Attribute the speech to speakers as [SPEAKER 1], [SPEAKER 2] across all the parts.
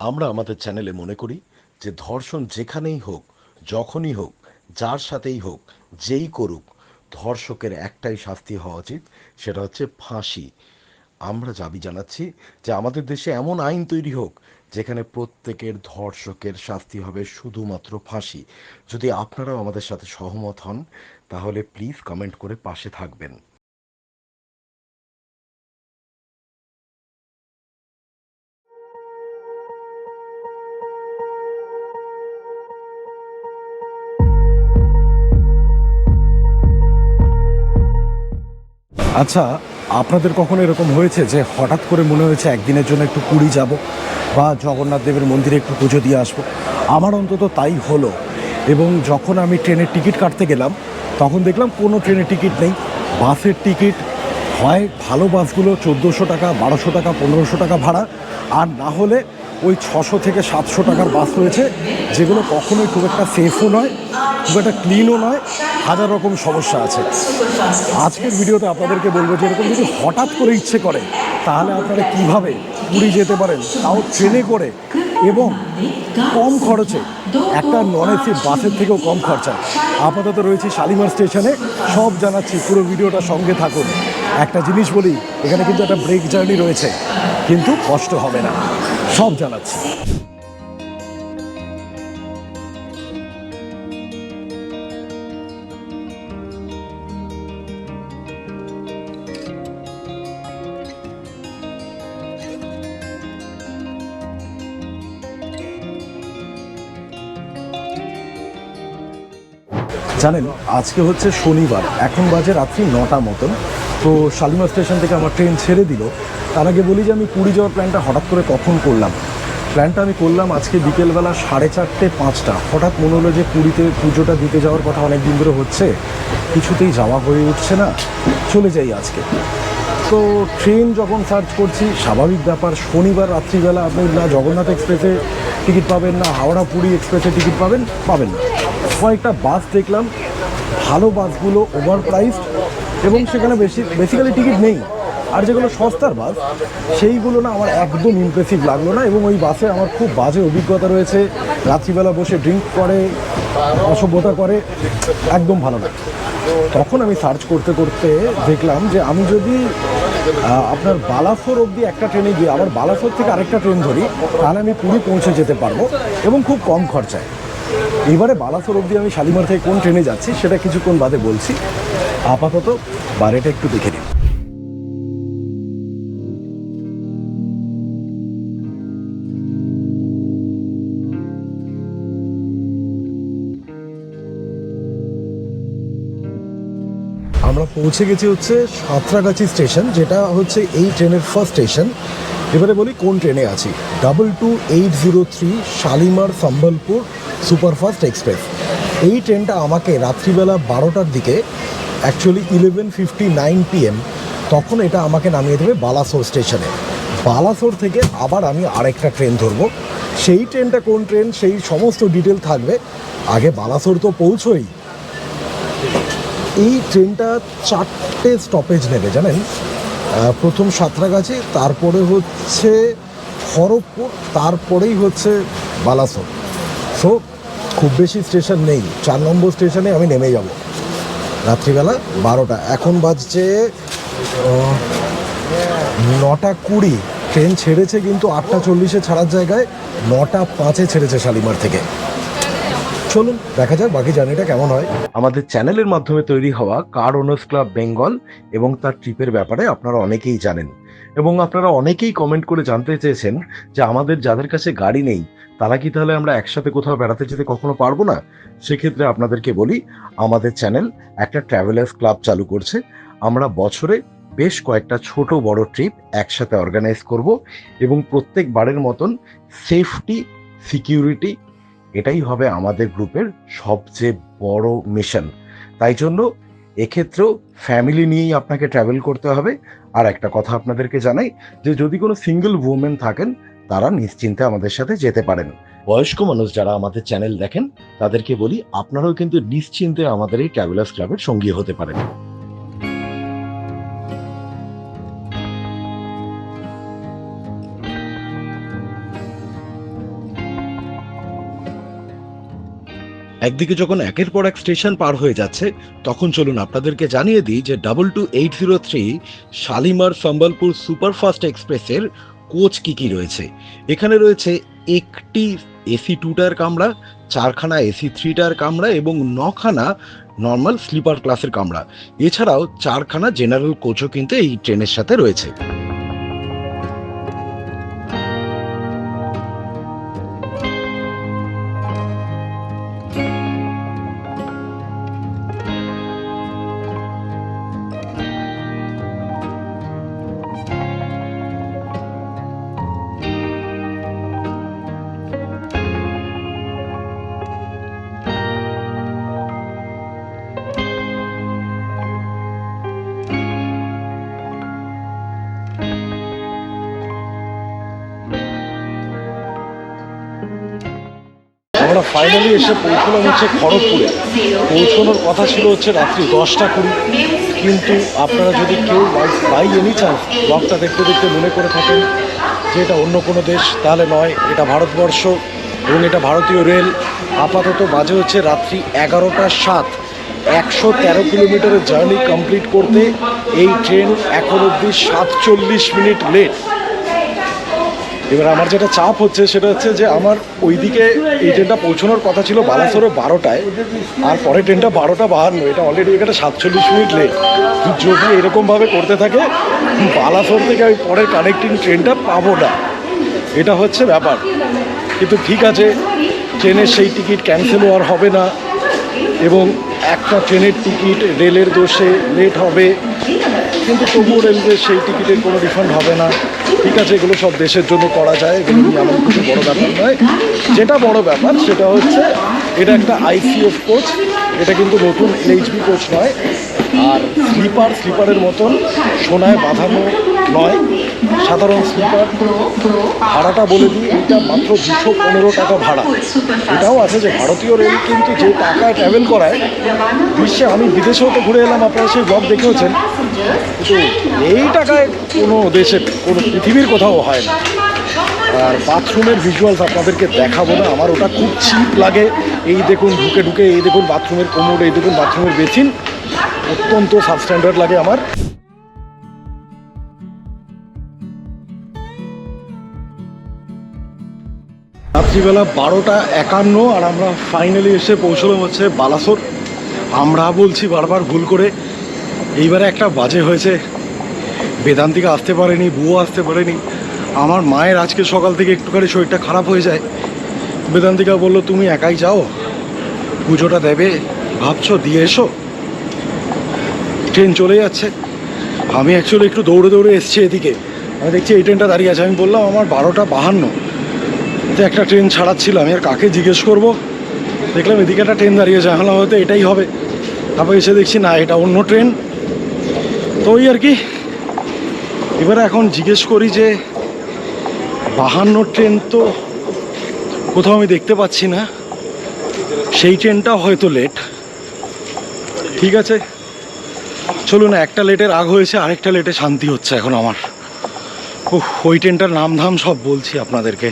[SPEAKER 1] আমরা আমাদের চ্যানেলে মনে করি যে ধর্ষণ যেখানেই হোক, যখনই হোক, যার সাথেই হোক, যেই করুক, ধর্ষকের একটাই শাস্তি হওয়া উচিত, সেটা হচ্ছে ফাঁসি। আমরা দাবি জানাচ্ছি যে আমাদের দেশে এমন আইন তৈরি হোক, যেখানে প্রত্যেকের ধর্ষকের শাস্তি হবে শুধুমাত্র ফাঁসি। যদি আপনারাও আমাদের সাথে সহমত হন, তাহলে প্লিজ কমেন্ট করে পাশে থাকবেন।
[SPEAKER 2] আচ্ছা আপনাদের কখনো এরকম হয়েছে যে হঠাৎ করে মনে হয়েছে একদিনের জন্য একটু পুরী যাব বা জগন্নাথ দেবের মন্দিরে একটু পুজো দিয়ে আসব? আমার অন্তত তাই হলো। এবং যখন আমি ট্রেনের টিকিট কাটতে গেলাম, তখন দেখলাম কোনো ট্রেনের টিকিট নেই। বাসের টিকিট, হয় ভালো বাসগুলো চোদ্দোশো টাকা, বারোশো টাকা, পনেরোশো টাকা ভাড়া, আর না হলে ওই ছশো থেকে সাতশো টাকার বাস রয়েছে, যেগুলো কখনোই খুব একটা সেফও নয়, খুব একটা ক্লিনও নয় হাজার রকম সমস্যা আছে। আজকের ভিডিওতে আপনাদেরকে বলব যে এরকম যদি হঠাৎ করে ইচ্ছে করে, তাহলে আপনারা কীভাবে পুরী যেতে পারেন, তাও ট্রেনে করে এবং কম খরচে একটা নন এসি বাসের থেকেও কম খরচা। আপাতত রয়েছে শালিমার স্টেশনে। সব জানাচ্ছি, পুরো ভিডিওটা সঙ্গে থাকুন। একটা জিনিস বলি, এখানে কিন্তু একটা ব্রেক জার্নি রয়েছে, কিন্তু কষ্ট হবে না। সব জানাচ্ছি। জানেন, আজকে হচ্ছে শনিবার, এখন বাজে রাত্রি নটা মতন। তো শালিমার স্টেশন থেকে আমার ট্রেন ছেড়ে দিল। তার আগে বলি যে আমি পুরী যাওয়ার প্ল্যানটা হঠাৎ করে কখন করলাম। প্ল্যানটা আমি করলাম আজকে বিকেলবেলা সাড়ে চারটে পাঁচটা। হঠাৎ মনে হলো যে পুরীতে পুজোটা দিতে যাওয়ার কথা অনেক দিন ধরে হচ্ছে। কিছুতেই যাওয়া হয়ে উঠছে না। চলে যাই আজকে। তো ট্রেন যখন সার্চ করছি, স্বাভাবিক ব্যাপার, শনিবার রাত্রিবেলা আপনি না জগন্নাথ এক্সপ্রেসে টিকিট পাবেন, না হাওড়া পুরী এক্সপ্রেসে টিকিট পাবেন পাবেন না। কয়েকটা বাস দেখলাম, ভালো বাসগুলো ওভার প্রাইসড এবং সেখানে বেশি বেসিক্যালি টিকিট নেই। আর যেগুলো সস্তার বাস, সেইগুলো না আমার একদম ইমপ্রেসিভ লাগল না এবং ওই বাসে আমার খুব বাজে অভিজ্ঞতা রয়েছে। রাত্রিবেলা বসে ড্রিঙ্ক করে, অসভ্যতা করে, একদম ভালো না তখন আমি সার্চ করতে করতে দেখলাম যে আমি যদি আপনার বালাসোর অবধি একটা ট্রেনে গিয়ে আবার বালাসোর থেকে আরেকটা ট্রেন ধরি, তাহলে আমি পুরী পৌঁছে যেতে পারব এবং খুব কম খরচায়। এবারে বালাসোর অবধি আমি শালিমার থেকে কোন ট্রেনে যাচ্ছি, সেটা কিছুক্ষণ বাদে বলছি। আপাতত বারেটা একটু দেখে নিন। আমরা পৌঁছে গেছি হচ্ছে সাঁতরাগাছি স্টেশন, যেটা হচ্ছে এই ট্রেনের ফার্স্ট স্টেশন এবারে বলি কোন ট্রেনে আছি। Double two eight zero three Shalimar Sambalpur superfast express. এই ট্রেনটা আমাকে রাত্রিবেলা বারোটার দিকে actually eleven fifty nine PM তখন এটা আমাকে নামিয়ে দেবে বালাসোর স্টেশনে। বালাসোর থেকে আবার আমি আরেকটা ট্রেন ধরবো। সেই ট্রেনটা কোন ট্রেন, সেই সমস্ত ডিটেল থাকবে। আগে বালাসোর তো পৌঁছোই। এই ট্রেনটা চারটে স্টপেজ নেবে, জানেন? প্রথম সাঁতরাগাছি, তারপরে হচ্ছে খড়গপুর তারপরেই হচ্ছে বালাসোর। সো খুব বেশি স্টেশন নেই। চার নম্বর স্টেশনে আমি নেমে যাব। রাত্রিবেলা বারোটা। এখন বাজছে নটা কুড়ি। ট্রেন ছেড়েছে কিন্তু আটটা চল্লিশে ছাড়ার জায়গায় নটা পাঁচে ছেড়েছে শালিমার থেকে। চলুন, দেখা যাক বাকি জার্নিটা কেমন হয়।
[SPEAKER 1] আমাদের চ্যানেলের মাধ্যমে তৈরি হওয়া কার ওনার্স ক্লাব বেঙ্গল এবং তার ট্রিপের ব্যাপারে আপনারা অনেকেই জানেন। এবং আপনারা অনেকেই কমেন্ট করে জানতে চেয়েছেন যে আমাদের যাদের কাছে গাড়ি নেই, তারা কি তাহলে আমরা একসাথে কোথাও বেড়াতে যেতে কখনো পারব না? সেক্ষেত্রে আপনাদেরকে বলি, আমাদের চ্যানেল একটা ট্রাভেলার্স ক্লাব চালু করছে। আমরা বছরে বেশ কয়েকটা ছোট বড় ট্রিপ একসাথে অর্গানাইজ করব এবং প্রত্যেক বারের মতন সেফটি সিকিউরিটি এটাই হবে আমাদের গ্রুপের সবচেয়ে বড় মিশন। তাই জন্য এক্ষেত্রেও ফ্যামিলি নিয়েই আপনাকে ট্রাভেল করতে হবে। আর একটা কথা আপনাদেরকে জানাই যে, যদি কোনো সিঙ্গেল উমেন থাকেন, তারা নিশ্চিন্তে আমাদের সাথে যেতে পারেন। বয়স্ক মানুষ যারা আমাদের চ্যানেল দেখেন, তাদেরকে বলি আপনারাও কিন্তু নিশ্চিন্তে আমাদের এই ট্রাভেলার্স ক্লাবের সঙ্গী হতে পারেন। একদিকে যখন একের পর এক স্টেশন পার হয়ে যাচ্ছে, তখন চলুন আপনাদেরকে জানিয়ে দিই যে double two eight zero three Shalimar Sambalpur superfast এক্সপ্রেসের কোচ কি কি রয়েছে। এখানে রয়েছে একটি এসি টু টায়ার কামরা, চারখানা এসি থ্রি টায়ার কামরা এবং নখানা নর্মাল স্লিপার ক্লাসের কামরা। এছাড়াও চারখানা জেনারেল কোচও কিন্তু এই ট্রেনের সাথে রয়েছে।
[SPEAKER 2] ফাইনালি এসে পৌঁছলাম হচ্ছে খড়গপুরে। পৌঁছানোর কথা ছিল হচ্ছে রাত্রি দশটা কুড়ি। কিন্তু আপনারা যদি কেউ বাই এনি চান্স ব্লগটা দেখতে দেখতে মনে করে থাকেন যে এটা অন্য কোনো দেশ, তাহলে নয়, এটা ভারতবর্ষ এবং এটা ভারতীয় রেল। আপাতত বাজে হচ্ছে রাত্রি এগারোটা সাত। একশো তেরো কিলোমিটারের জার্নি কমপ্লিট করতে এই ট্রেন এখন অবধি সাতচল্লিশ মিনিট লেট এবার আমার যেটা চাপ হচ্ছে সেটা হচ্ছে যে আমার ওইদিকে এই ট্রেনটা পৌঁছানোর কথা ছিল বালাসোরে বারোটায়, আর পরে ট্রেনটা বারোটা বাহান্ন, এটা অলরেডি এখানে সাতচল্লিশ মিনিট লেট যদি এরকমভাবে করতে থাকে, বালাসোর থেকে আমি পরের কানেক্টিং ট্রেনটা পাবো না। এটা হচ্ছে ব্যাপার। কিন্তু ঠিক আছে, ট্রেনের সেই টিকিট ক্যান্সেলও আর হবে না, এবং একটা ট্রেনের টিকিট, রেলের দোষে লেট হবে। কিন্তু তবুও রেলওয়ে সেই টিকিটের কোনো রিফান্ড হবে না। ঠিক আছে, এগুলো সব দেশের জন্য করা যায়, এগুলো নিয়ে এমন কিছু বড় ব্যাপার নয়। যেটা বড় ব্যাপার, সেটা হচ্ছে এটা একটা আইসিএফ কোচ এটা কিন্তু নতুন এলএইচবি কোচ নয়। আর স্লিপার স্লিপারের মতন সোনায় বাঁধানো নয়। সাধারণ স্লিপার, ভাড়াটা বলে দিই, এটা মাত্র দুশো পনেরো টাকা ভাড়া। এটাও আছে যে ভারতীয় রেল কিন্তু যে টাকায় ট্রাভেল করায়, বিশ্বে আমি বিদেশেও তো ঘুরে এলাম, আপনারা সেই ব্লগ দেখেওছেন। কিন্তু এই টাকায় কোনো দেশে কোনো পৃথিবীর কোথাও হয় না। আর বাথরুমের ভিজুয়ালস আপনাদেরকে দেখাবো না, আমার ওটা খুব চিপ লাগে। এই দেখুন, ঢুকে ঢুকে এই দেখুন, বাথরুমের কোমর এই দেখুন, বাথরুমের বেসিন অত্যন্ত সাবস্ট্যান্ডার্ড লাগে আমার। রাত্রিবেলা বারোটা একান্ন আর আমরা ফাইনালি এসে পৌঁছলাম হচ্ছে বালাসোর। আমরা বলছি বারবার ভুল করে, এইবারে একটা বাজে হয়েছে। বেদান্তিকা আসতে পারেনি, বুয়ো আসতে পারেনি। আমার মায়ের আজকে সকাল থেকে একটুখানি শরীরটা খারাপ হয়ে যায়। বেদান্তিকা বলল, তুমি একাই যাও, পুজোটা দেবে। ভাবছ, দিয়ে এসো? ট্রেন চলে যাচ্ছে। আমি অ্যাকচুয়ালি একটু দৌড়ে দৌড়ে এসছি এদিকে। আমি দেখছি এই ট্রেনটা দাঁড়িয়ে আছে। আমি বললাম, আমার বারোটা বাহান্ন। তো একটা ট্রেন ছাড়াচ্ছিল, আমি আর কাকে জিজ্ঞেস করব? দেখলাম এদিকে একটা ট্রেন দাঁড়িয়ে আছে হলাম হয়তো এটাই হবে। তারপর এসে দেখছি, না, এটা অন্য ট্রেন। তো ওই আর কি। এবারে এখন জিজ্ঞেস করি যে, বাহান্ন ট্রেন তো কোথাও আমি দেখতে পাচ্ছি না, সেই ট্রেনটা হয়তো লেট ঠিক আছে? চলুন, একটা লেটের আগ হয়েছে, আরেকটা লেটে শান্তি হচ্ছে এখন আমার। ওই ট্রেনটার নাম ধাম সব বলছি আপনাদেরকে।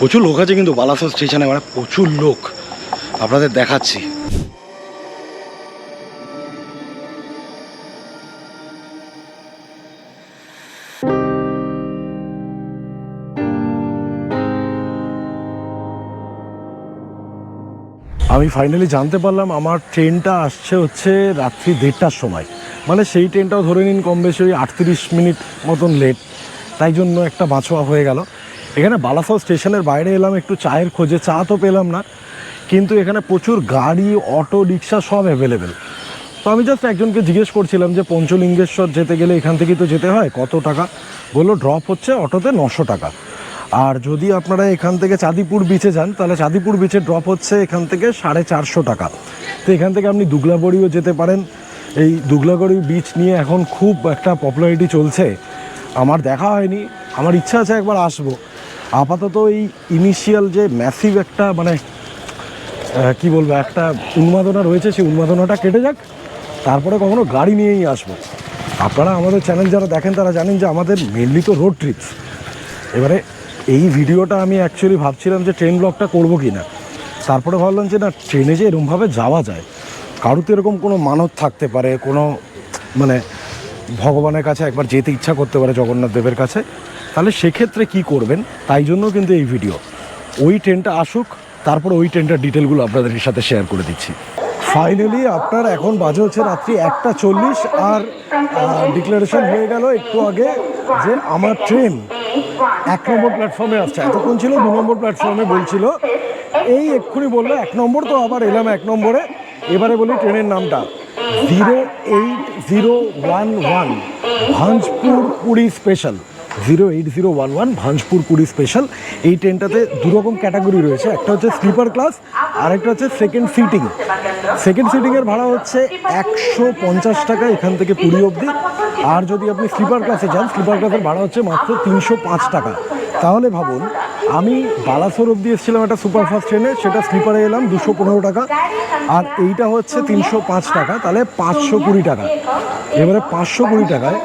[SPEAKER 2] প্রচুর লোক আছে কিন্তু বালাসোর স্টেশনে মানে প্রচুর লোক। আপনাদের দেখাচ্ছি। আমি ফাইনালি জানতে পারলাম, আমার ট্রেনটা আসছে হচ্ছে রাত্রি দেড়টার সময়। মানে সেই ট্রেনটাও ধরে নিন কম বেশি ওই আটত্রিশ মিনিট মতন লেট তাই জন্য একটা বাঁচোয়া হয়ে গেল। এখানে বালাসল স্টেশনের বাইরে এলাম, একটু চায়ের খোঁজে, চা তো পেলাম না। কিন্তু এখানে প্রচুর গাড়ি, অটো, রিক্সা সব অ্যাভেলেবেল তো আমি জাস্ট একজনকে জিজ্ঞেস করছিলাম যে, পঞ্চলিঙ্গেশ্বর যেতে গেলে এখান থেকেই তো যেতে হয়? কত টাকা? বলল ড্রপ হচ্ছে অটোতে নশো টাকা। আর যদি আপনারা এখান থেকে চাঁদিপুর বিচে যান, তাহলে চাঁদিপুর বিচে ড্রপ হচ্ছে এখান থেকে সাড়ে চারশো টাকা। তো এখান থেকে আপনি দুগলাবড়িও যেতে পারেন। এই দুগলাগড়ি বিচ নিয়ে এখন খুব একটা পপুলারিটি চলছে। আমার দেখা হয়নি। আমার ইচ্ছা আছে একবার আসব। আপাতত এই ইনিশিয়াল যে ম্যাসিভ একটা মানে কি বলব, একটা উন্মাদনা রয়েছে, সেই উন্মাদনাটা কেটে যাক, তারপরে কখনো গাড়ি নিয়েই আসব। আপনারা আমাদের চ্যানেল যারা দেখেন, তারা জানেন যে আমাদের মেনলি তো রোড ট্রিপস এবারে এই ভিডিওটা আমি অ্যাকচুয়ালি ভাবছিলাম যে ট্রেন ব্লগটা করব কি না তারপরে ভাবলাম যে না ট্রেনে যে এরকমভাবে যাওয়া যায়, কারোর তো এরকম কোনো মানত থাকতে পারে, কোনো মানে ভগবানের কাছে একবার যেতে ইচ্ছা করতে পারে জগন্নাথ দেবের কাছে। তাহলে সেক্ষেত্রে কি করবেন? তাই জন্য কিন্তু এই ভিডিও ওই ট্রেনটা আসুক, তারপর ওই ট্রেনটার ডিটেলগুলো আপনাদের সাথে শেয়ার করে দিচ্ছি। ফাইনালি আপনার এখন বাজে হচ্ছে রাত্রি একটা চল্লিশ আর ডিক্লারেশন হয়ে গেল একটু আগে যে আমার ট্রেন এক নম্বর প্ল্যাটফর্মে আসছে। এতক্ষণ ছিল দু নম্বর প্ল্যাটফর্মে বলছিল। এই এক্ষুনি বলল, এক নম্বর তো আবার এলাম এক নম্বরে। এবারে বলি ট্রেনের নামটা। Zero eight zero one one Bhanjpur Puri special zero eight zero one one Bhanjpur Puri special এই ট্রেনটাতে দুরকম ক্যাটাগরি রয়েছে। একটা হচ্ছে স্লিপার ক্লাস আর একটা হচ্ছে সেকেন্ড সিটিং সেকেন্ড সিটিংয়ের ভাড়া হচ্ছে একশো পঞ্চাশ টাকা এখান থেকে পুরী অবধি। আর যদি আপনি স্লিপার ক্লাসে যান স্লিপার ক্লাসের ভাড়া হচ্ছে মাত্র তিনশো পাঁচ টাকা। তাহলে ভাবুন, আমি বালাসোর অবধি এসেছিলাম একটা সুপারফাস্ট ট্রেনে সেটা স্লিপারে এলাম, দুশো পনেরো টাকা। আর এইটা হচ্ছে তিনশো পাঁচ টাকা, তাহলে পাঁচশো কুড়ি টাকা। এবারে পাঁচশো কুড়ি টাকায়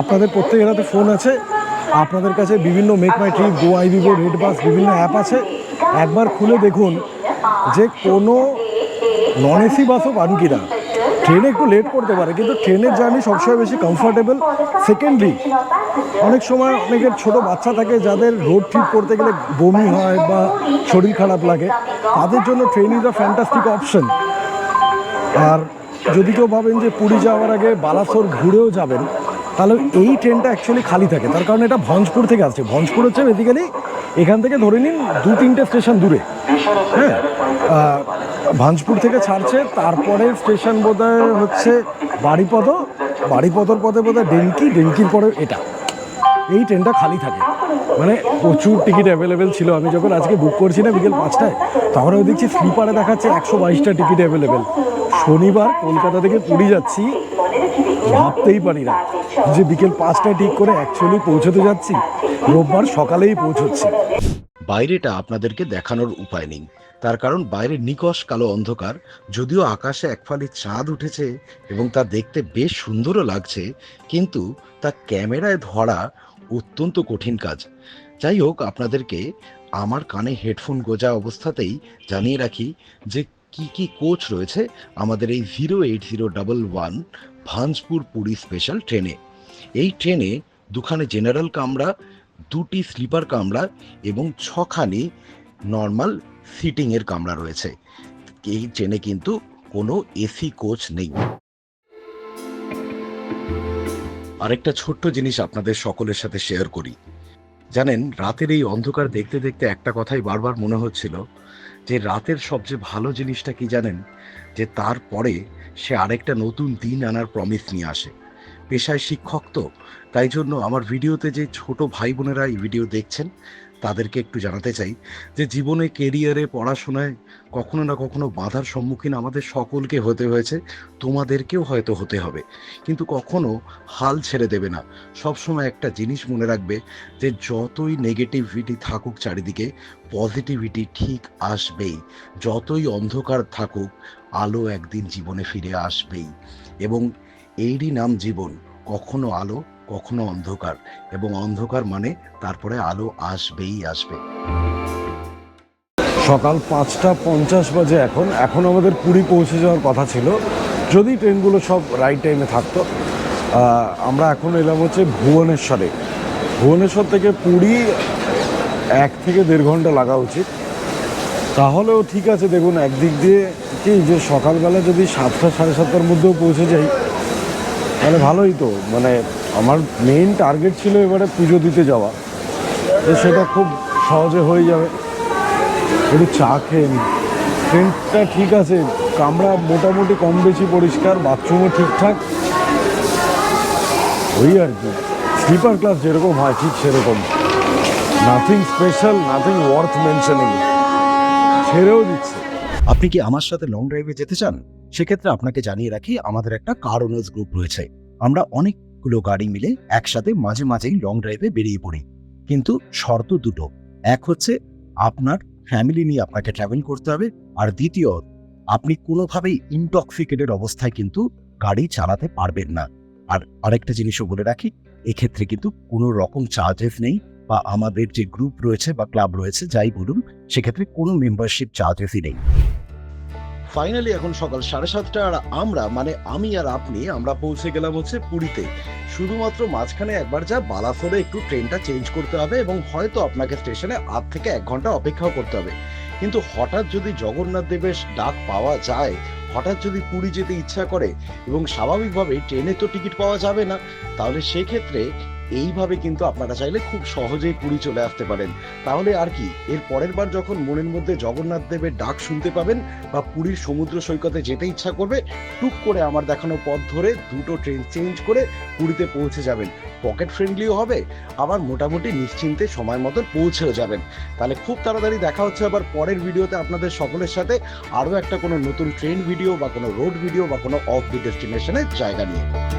[SPEAKER 2] আপনাদের প্রত্যেকের হাতে ফোন আছে। আপনাদের কাছে বিভিন্ন make my trip Goibibo red bus বিভিন্ন অ্যাপ আছে। একবার খুলে দেখুন যে কোনো নন এসি বাসও পান কিনা ট্রেনে একটু লেট করতে পারে, কিন্তু ট্রেনের জার্নি সবসময় বেশি কমফোর্টেবল সেকেন্ডলি অনেক সময় অনেকের ছোট বাচ্চা থাকে, যাদের রোড ট্রিপ করতে গেলে বমি হয় বা শরীর খারাপ লাগে, তাদের জন্য train is a fantastic option আর যদি কেউ ভাবেন যে পুরী যাওয়ার আগে বালাসোর ঘুরেও যাবেন তাহলে এই ট্রেনটা অ্যাকচুয়ালি খালি থাকে। তার কারণ এটা ভঞ্জপুর থেকে আসছে। ভঞ্জপুর হচ্ছে বেসিক্যালি এখান থেকে ধরে নিন দু তিনটে স্টেশন দূরে। হ্যাঁ? ভাঞ্জপুর থেকে ছাড়ছে, তারপরে স্টেশন বোধহয় হচ্ছে বাড়িপদ বাড়িপদর পথে বোধহয় ডেঙ্কি ডেঙ্কির পরে এটা। এই ট্রেনটা খালি থাকে। মানে প্রচুর টিকিট অ্যাভেলেবেল ছিল। আমি যখন আজকে বুক করছি না বিকেল পাঁচটায় আমি দেখছি স্লিপারে দেখাচ্ছে একশো বাইশটা টিকিট অ্যাভেলেবেল শনিবার কলকাতা থেকে পুরী যাচ্ছি। ভাবতেই পারি না যে বিকেল পাঁচটায় ঠিক করে অ্যাকচুয়ালি পৌঁছতে যাচ্ছি। রোববার সকালেই পৌঁছচ্ছি।
[SPEAKER 1] বাইরেটা আপনাদেরকে দেখানোর উপায় নেই। তার কারণ বাইরে নিকশ কালো অন্ধকার, যদিও আকাশে এক ফালি চাঁদ উঠেছে এবং তা দেখতে বেশ সুন্দরও লাগছে, কিন্তু তা ক্যামেরায় ধরা অত্যন্ত কঠিন কাজ। যাই হোক, আপনাদেরকে আমার কানে হেডফোন গোজা অবস্থাতেই জানিয়ে রাখি যে কি কি কোচ রয়েছে আমাদের এই zero eight zero double one Bhanjpur Puri special ট্রেনে এই ট্রেনে দুখানে জেনারেল কামরা, দুটি স্লিপার কামরা এবং ছখানি নর্মাল সিটিংয়ের কামরা রয়েছে। এই ট্রেনে কিন্তু কোনো এসি কোচ নেই। আরেকটা ছোট্ট জিনিস আপনাদের সকলের সাথে শেয়ার করি। জানেন, রাতের এই অন্ধকার দেখতে দেখতে একটা কথাই বারবার মনে হচ্ছিল যে রাতের সবচেয়ে ভালো জিনিসটা কি জানেন? যে তারপরে সে আরেকটা নতুন দিন আনার প্রমিস নিয়ে আসে। পেশায় শিক্ষক তো, তাই জন্য আমার ভিডিওতে যে ছোট ভাই বোনেরা এই ভিডিও দেখছেন তাদেরকে একটু জানাতে চাই যে জীবনে কেরিয়ারে পড়াশোনায় কখনো না কখনো বাধার সম্মুখীন আমাদের সকলকে হতে হয়েছে, তোমাদেরকেও হয়তো হতে হবে। কিন্তু কখনো হাল ছেড়ে দেবে না। সবসময় একটা জিনিস মনে রাখবে যে যতই নেগেটিভিটি থাকুক চারিদিকে পজিটিভিটি ঠিক আসবেই। যতই অন্ধকার থাকুক, আলো একদিন জীবনে ফিরে আসবেই। এবং এরই নাম জীবন, কখনো আলো কখনো অন্ধকার, এবং অন্ধকার মানে তারপরে আলো আসবেই আসবে।
[SPEAKER 2] সকাল পাঁচটা পঞ্চাশ বাজে এখন। এখন আমাদের পুরী পৌঁছে যাওয়ার কথা ছিল। যদি ট্রেনগুলো সব রাইট টাইমে থাকতো আমরা এখন এলাম হচ্ছে ভুবনেশ্বরে। ভুবনেশ্বর থেকে পুরী এক থেকে দেড় ঘণ্টা লাগা উচিত। তাহলেও ঠিক আছে, দেখুন, একদিক দিয়ে কি যে সকালবেলা যদি সাতটা সাড়ে সাতটার মধ্যেও পৌঁছে যাই, তাহলে ভালোই তো মানে আমার মেইন টার্গেট ছিল এবারে পুজো দিতে যাওয়া। তো সেটা খুব সহজে হয়ে যাবে। একটু চা খেয়ে নিই ট্রেনটা ঠিক আছে, কামরা মোটামুটি কম বেশি পরিষ্কার বাথরুমও ঠিকঠাক। ওই আর কি। স্লিপার ক্লাস যেরকম হয়, ঠিক সেরকম। Nothing special nothing worth mentioning ছেড়েও দিচ্ছে।
[SPEAKER 1] আপনি কি আমার সাথে লং ড্রাইভে যেতে চান? সেক্ষেত্রে আপনাকে জানিয়ে রাখি, আমাদের একটা কার ওনার্স গ্রুপ রয়েছে। আমরা অনেকগুলো গাড়ি মিলে একসাথে মাঝে মাঝেই লং ড্রাইভে বেরিয়ে পড়ি। কিন্তু শর্ত দুটো। এক হচ্ছে, আপনার ফ্যামিলি নিয়ে আপনাকে ট্রাভেল করতে হবে। আর দ্বিতীয়, আপনি কোনোভাবেই ইনটক্সিকেটেড অবস্থায় কিন্তু গাড়ি চালাতে পারবেন না। আর আরেকটা জিনিসও বলে রাখি, এক্ষেত্রে কিন্তু কোনো রকম চার্জেস নেই
[SPEAKER 3] বা আমাদের যে গ্রুপ রয়েছে বা ক্লাব রয়েছে, যাই বলুন, সেক্ষেত্রে কোনো মেম্বারশিপ চার্জেসই নেই।
[SPEAKER 1] ফাইনালি এখন সকাল সাড়ে সাতটা আর আমরা মানে আমি আর আপনি, আমরা পৌঁছে গেলাম হচ্ছে পুরীতে। শুধুমাত্র মাঝখানে একবার যা বালাসোরে একটু ট্রেনটা চেঞ্জ করতে হবে এবং হয়তো আপনাকে স্টেশনে আধ থেকে এক ঘণ্টা অপেক্ষাও করতে হবে। কিন্তু হঠাৎ যদি জগন্নাথ দেবের ডাক পাওয়া যায়, হঠাৎ যদি পুরী যেতে ইচ্ছা করে এবং স্বাভাবিকভাবে ট্রেনে তো টিকিট পাওয়া যাবে না, তাহলে সেক্ষেত্রে এইভাবে কিন্তু আপনারা চাইলে খুব সহজেই পুরী চলে আসতে পারেন। তাহলে আর কি, এর পরের বার যখন মনের মধ্যে জগন্নাথ দেবের ডাক শুনতে পাবেন বা পুরীর সমুদ্র সৈকতে যেতে ইচ্ছা করবে, টুক করে আমার দেখানো পথ ধরে দুটো ট্রেন চেঞ্জ করে পুরীতে পৌঁছে যাবেন। পকেট ফ্রেন্ডলিও হবে, আবার মোটামুটি নিশ্চিন্তে সময় মতন পৌঁছেও যাবেন। তাহলে খুব তাড়াতাড়ি দেখা হচ্ছে আবার পরের ভিডিওতে আপনাদের সকলের সাথে আরও একটা কোনো নতুন ট্রেন ভিডিও বা কোনো রোড ভিডিও বা কোনো অফ ডেস্টিনেশনের জায়গা নিয়ে।